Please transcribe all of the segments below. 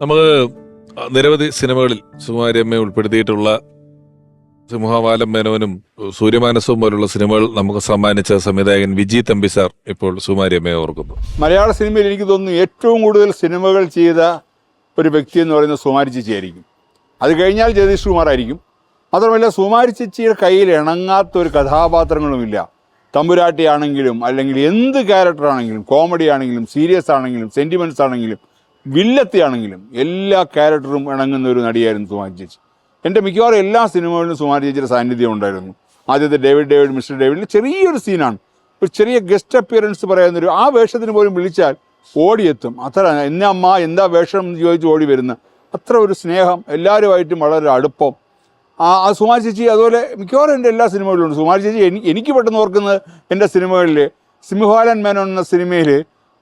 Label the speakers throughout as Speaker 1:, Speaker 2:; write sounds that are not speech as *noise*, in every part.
Speaker 1: നമുക്ക് നിരവധി സിനിമകളിൽ സുകുമാരിയമ്മയെ ഉൾപ്പെടുത്തിയിട്ടുള്ള സിംഹവാലം മേനോനും സൂര്യമാനസവും പോലുള്ള സിനിമകൾ നമുക്ക് സമ്മാനിച്ച സംവിധായകൻ വിജി തമ്പി സാർ ഇപ്പോൾ സുകുമാരിയമ്മയെ ഓർക്കുന്നു.
Speaker 2: മലയാള സിനിമയിൽ എനിക്ക് തോന്നുന്നു ഏറ്റവും കൂടുതൽ സിനിമകൾ ചെയ്ത ഒരു വ്യക്തി എന്ന് പറയുന്നത് സുമാരി ചേച്ചി ആയിരിക്കും. അത് കഴിഞ്ഞാൽ ജഗദീഷ് കുമാറായിരിക്കും മാത്രമല്ല സുമാരി ചേച്ചിയുടെ കയ്യിൽ ഇണങ്ങാത്ത ഒരു കഥാപാത്രങ്ങളുമില്ല. തമ്പുരാട്ടി ആണെങ്കിലും അല്ലെങ്കിൽ എന്ത് ക്യാരക്ടർ ആണെങ്കിലും കോമഡി ആണെങ്കിലും സീരിയസ് ആണെങ്കിലും സെന്റിമെന്റ്സ് ആണെങ്കിലും വില്ലത്തി ആണെങ്കിലും എല്ലാ ക്യാരക്ടറും ഇണങ്ങുന്ന ഒരു നടിയായിരുന്നു സുമാരി ചേച്ചി. എന്റെ മിക്കവാറും എല്ലാ സിനിമകളിലും സുമാരി ചേച്ചിയുടെ സാന്നിധ്യം ഉണ്ടായിരുന്നു. ആദ്യത്തെ ഡേവിഡ് ഡേവിഡ് മിസ്റ്റർ ഡേവിഡിൽ ചെറിയൊരു സീനാണ്. ഒരു ചെറിയ ഗസ്റ്റ് അപ്പിയറൻസ് പറയുന്ന ഒരു ആ വേഷത്തിന് പോലും വിളിച്ചാൽ ഓടിയെത്തും. അത്ര എന്നെ അമ്മ എന്താ വേഷം ചോദിച്ച് ഓടി വരുന്ന അത്ര ഒരു സ്നേഹം എല്ലാവരുമായിട്ടും വളരെ അടുപ്പം. ആ ആ സുമാരി ചേച്ചി അതുപോലെ മിക്കവാറും എന്റെ എല്ലാ സിനിമകളിലും ഉണ്ട്. സുമാരി ചേച്ചി എനിക്ക് പെട്ടെന്ന് ഓർക്കുന്നത് എന്റെ സിനിമകളിൽ സിംഹാലൻ മേനോൻ എന്ന സിനിമയിൽ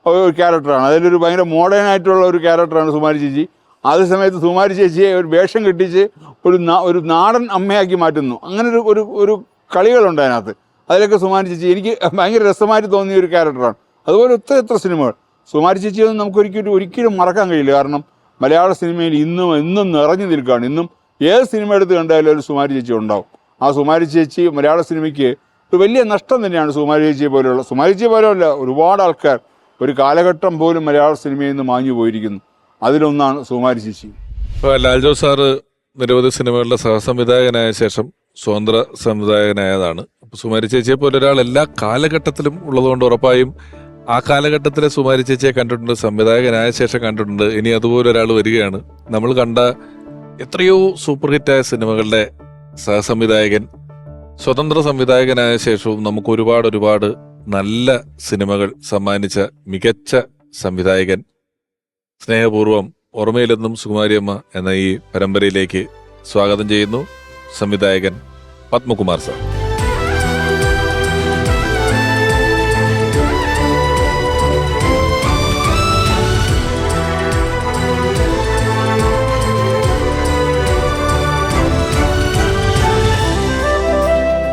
Speaker 2: ഒരു ക്യാരക്ടറാണ് അതിലൊരു ഭയങ്കര മോഡേൺ ആയിട്ടുള്ള ഒരു ക്യാരക്ടറാണ് സുമാരി ചേച്ചി. അതേ സമയത്ത് സുമാരി ചേച്ചിയെ ഒരു വേഷം കെട്ടിച്ച് ഒരു ഒരു നാടൻ അമ്മയാക്കി മാറ്റുന്നു. അങ്ങനെ ഒരു ഒരു ഒരു കളികളുണ്ട് അതിനകത്ത്. അതിലൊക്കെ സുമാരി ചേച്ചി എനിക്ക് ഭയങ്കര രസമായിട്ട് തോന്നിയ ഒരു ക്യാരക്ടറാണ് അതുപോലെ എത്ര എത്ര സിനിമകൾ. സുമാരി ചേച്ചിയൊന്നും നമുക്ക് ഒരിക്കലും ഒരിക്കലും മറക്കാൻ കഴിയില്ല. കാരണം മലയാള സിനിമയിൽ ഇന്നും ഇന്നും നിറഞ്ഞു നിൽക്കുകയാണ്. ഇന്നും ഏത് സിനിമ എടുത്ത് കണ്ടാലും ഒരു സുമാരി ചേച്ചി ഉണ്ടാവും. ആ സുമാരി ചേച്ചി മലയാള സിനിമയ്ക്ക് ഒരു വലിയ നഷ്ടം തന്നെയാണ് സുമാരി ചേച്ചിയെ പോലെയുള്ള സുമാരി ചേച്ചിയെ പോലെയല്ല ഒരുപാട് ആൾക്കാർ ഒരു കാലഘട്ടം പോലും മലയാള സിനിമയിൽ നിന്ന് മാഞ്ഞു പോയിരിക്കുന്നു. അതിലൊന്നാണ് സുമാരി ശിശി
Speaker 1: ഇപ്പോൾ ലാൽജോ സാറ് നിരവധി സിനിമകളുടെ സഹസംവിധായകനായ ശേഷം സ്വതന്ത്ര സംവിധായകനായതാണ് സുമാരി ചേച്ചിയെ പോലെ ഒരാൾ എല്ലാ കാലഘട്ടത്തിലും ഉള്ളതുകൊണ്ട് ഉറപ്പായും ആ കാലഘട്ടത്തിലെ സുമാരി ചേച്ചിയെ കണ്ടിട്ടുണ്ട് സംവിധായകനായ ശേഷം കണ്ടിട്ടുണ്ട്. ഇനി അതുപോലെ ഒരാൾ വരികയാണ്. നമ്മൾ കണ്ട എത്രയോ സൂപ്പർ ഹിറ്റായ സിനിമകളുടെ സഹസംവിധായകൻ സ്വതന്ത്ര സംവിധായകനായ ശേഷവും നമുക്ക് ഒരുപാട് ഒരുപാട് നല്ല സിനിമകൾ സമ്മാനിച്ച മികച്ച സംവിധായകൻ സ്നേഹപൂർവം ഓർമ്മയിലെന്നും സുകുമാരിയമ്മ എന്ന ഈ പരമ്പരയിലേക്ക് സ്വാഗതം ചെയ്യുന്നു സംവിധായകൻ പത്മകുമാർ സർ.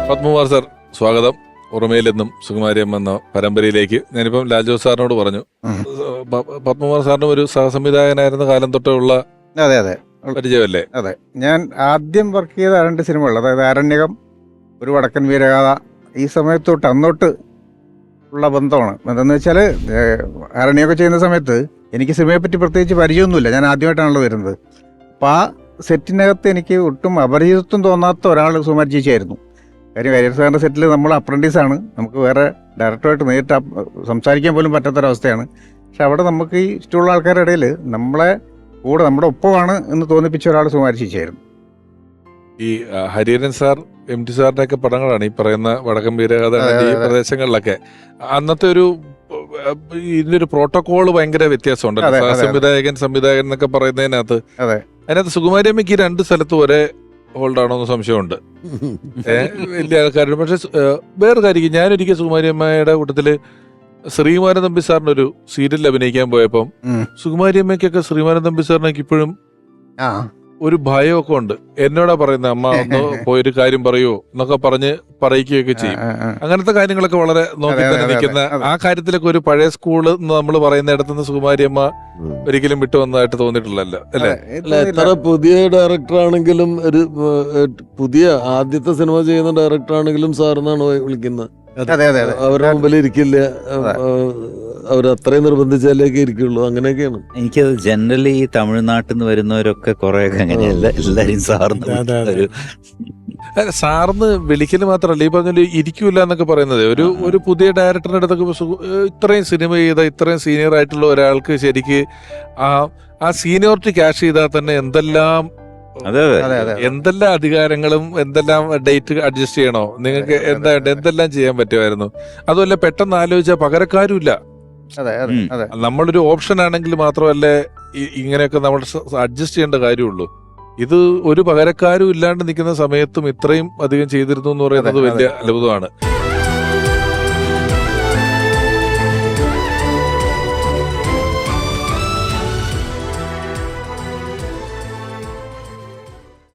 Speaker 1: പത്മകുമാർ സർ സ്വാഗതം. ഓർമ്മയിലെന്നും സുകുമാരിയം എന്ന പരമ്പരയിലേക്ക് ഞാനിപ്പം ലാൽജോ സാറിനോട് പറഞ്ഞു. പത്മകുമാർ സാറിനും ഒരു സഹസംവിധായകനായിരുന്ന കാലം തൊട്ടുള്ള
Speaker 3: അതെ അതെ.
Speaker 1: പരിചയമല്ലേ?
Speaker 3: അതെ. ഞാൻ ആദ്യം വർക്ക് ചെയ്ത രണ്ട് സിനിമകൾ അതായത് ആരണ്യകം ഒരു വടക്കൻ വീരഗാഥ ഈ സമയത്ത് തൊട്ട് അന്നോട്ട് ഉള്ള ബന്ധമാണ്. എന്തെന്ന് വെച്ചാൽ ആരണ്യമൊക്കെ ചെയ്യുന്ന സമയത്ത് എനിക്ക് സിനിമയെ പറ്റി പ്രത്യേകിച്ച് പരിചയമൊന്നുമില്ല. ഞാൻ ആദ്യമായിട്ടാണല്ലോ വരുന്നത്. അപ്പോൾ ആ സെറ്റിനകത്ത് എനിക്ക് ഒട്ടും അപരിചിതത്വം തോന്നാത്ത ഒരാൾ സുമാരി ചേച്ചിയായിരുന്നു. കാര്യം കരിയർ സാറിന്റെ സെറ്റിൽ നമ്മൾ അപ്രന്റീസാണ് നമുക്ക് വേറെ ഡയറക്ടറായിട്ട് നേരിട്ട് സംസാരിക്കാൻ പോലും പറ്റാത്തൊരവസ്ഥയാണ് പക്ഷെ അവിടെ നമുക്ക് ഈ ഇഷ്ടമുള്ള ആൾക്കാരുടെ ഇടയിൽ നമ്മളെ കൂടെ നമ്മുടെ ഒപ്പമാണ് എന്ന് തോന്നിപ്പിച്ച ഒരാൾ സുമാരിച്ചിരുന്നു
Speaker 1: ഈ ഹരിഹരൻ സാർ എം ടി സാറിന്റെ ഒക്കെ പടങ്ങളാണ് ഈ പറയുന്ന വടക്കൻ വീരകഥ ഈ. പ്രദേശങ്ങളിലൊക്കെ അന്നത്തെ ഒരു ഇതിനൊരു ഇതിന്റെ ഒരു പ്രോട്ടോകോൾ ഭയങ്കര വ്യത്യാസമുണ്ട്. സംവിധായകൻ സംവിധായകൻ എന്നൊക്കെ പറയുന്നതിനകത്ത്
Speaker 3: അതെ.
Speaker 1: അതിനകത്ത് സുകുമാരി അമ്മയ്ക്ക് രണ്ട് സ്ഥലത്തും ഒരേ ഹോൾഡ് ആണോ എന്ന് സംശയമുണ്ട്. വലിയ ആൾക്കാരുണ്ട് പക്ഷെ വേറെ കാര്യം ഞാനൊരിക്കൽ സുകുമാരിയമ്മയുടെ കൂട്ടത്തിൽ ശ്രീമാരൻ തമ്പി സാറിന്റെ ഒരു സീരിയലിൽ അഭിനയിക്കാൻ പോയപ്പം. സുകുമാരിയമ്മയ്ക്കൊക്കെ ശ്രീമാരൻ തമ്പി സാറിനൊക്കെ ഇപ്പോഴും ഒരു ഭയമൊക്കെ ഉണ്ട്. എന്നോടാ പറയുന്നത് അമ്മ ഒന്ന് *laughs* പോയി ഒരു കാര്യം പറയൂ എന്നൊക്കെ പറഞ്ഞ് പറയിക്കുകയൊക്കെ ചെയ്യും. അങ്ങനത്തെ കാര്യങ്ങളൊക്കെ വളരെ നോക്കി തന്നെ നിൽക്കുന്ന. ആ കാര്യത്തിലൊക്കെ ഒരു പഴയ സ്കൂൾ നമ്മൾ പറയുന്ന ഇടത്തുനിന്ന് സുകുമാരിയമ്മ ഒരിക്കലും വിട്ടു വന്നതായിട്ട് തോന്നിയിട്ടില്ലല്ലോ അല്ലെ?
Speaker 4: അല്ലെ എത്ര പുതിയ ഡയറക്ടർ ആണെങ്കിലും ഒരു പുതിയ ആദ്യത്തെ സിനിമ ചെയ്യുന്ന ഡയറക്ടർ ആണെങ്കിലും സാറിനാണ് എന്നാണ് വിളിക്കുന്നത്.
Speaker 3: അതെ അതെ അതെ.
Speaker 4: അവരുടെ മുമ്പിൽ ഇരിക്കില്ല അവർ അത്രയും നിർബന്ധിച്ചാലേക്ക് ഇരിക്കുള്ളൂ. അങ്ങനെയൊക്കെയാണ്.
Speaker 5: എനിക്കത് ജനറലി ഈ തമിഴ്നാട്ടിൽ നിന്ന് വരുന്നവരൊക്കെ കുറെയൊക്കെ അങ്ങനെയല്ല എല്ലാരും സാറിന്. ഒരു
Speaker 1: സാറിന് വിളിക്കൽ മാത്രമല്ല ഈ പറഞ്ഞ ഇരിക്കൂല എന്നൊക്കെ പറയുന്നത്. ഒരു. ഒരു പുതിയ ഡയറക്ടറിന്റെ അടുത്തൊക്കെ ഇപ്പൊ സു- ഏഹ് ഇത്രയും സിനിമ ചെയ്ത ഇത്രയും സീനിയർ ആയിട്ടുള്ള ഒരാൾക്ക് ശരിക്ക് ആ ആ സീനിയോറിറ്റി ക്യാഷ് ചെയ്താൽ തന്നെ എന്തെല്ലാം
Speaker 5: അതെ അതെ.
Speaker 3: അതെ അതെ.
Speaker 1: എന്തെല്ലാം അധികാരങ്ങളും എന്തെല്ലാം ഡേറ്റ് അഡ്ജസ്റ്റ് ചെയ്യണോ? നിങ്ങൾക്ക് എന്താ എന്തെല്ലാം ചെയ്യാൻ പറ്റുമായിരുന്നു? അതുമല്ല പെട്ടെന്ന് ആലോചിച്ചാൽ
Speaker 5: ഉം.
Speaker 3: അതെ
Speaker 1: നമ്മളൊരു ഓപ്ഷൻ ആണെങ്കിൽ മാത്രമല്ലേ ഇങ്ങനെയൊക്കെ നമ്മൾ അഡ്ജസ്റ്റ് ചെയ്യേണ്ട കാര്യമുള്ളൂ. ഇത് ഒരു പകരക്കാരും ഇല്ലാണ്ട് നിൽക്കുന്ന സമയത്തും ഇത്രയും അധികം ചെയ്തിരുന്നു എന്ന് പറയുന്നത് വലിയ അത്ഭുതമാണ്.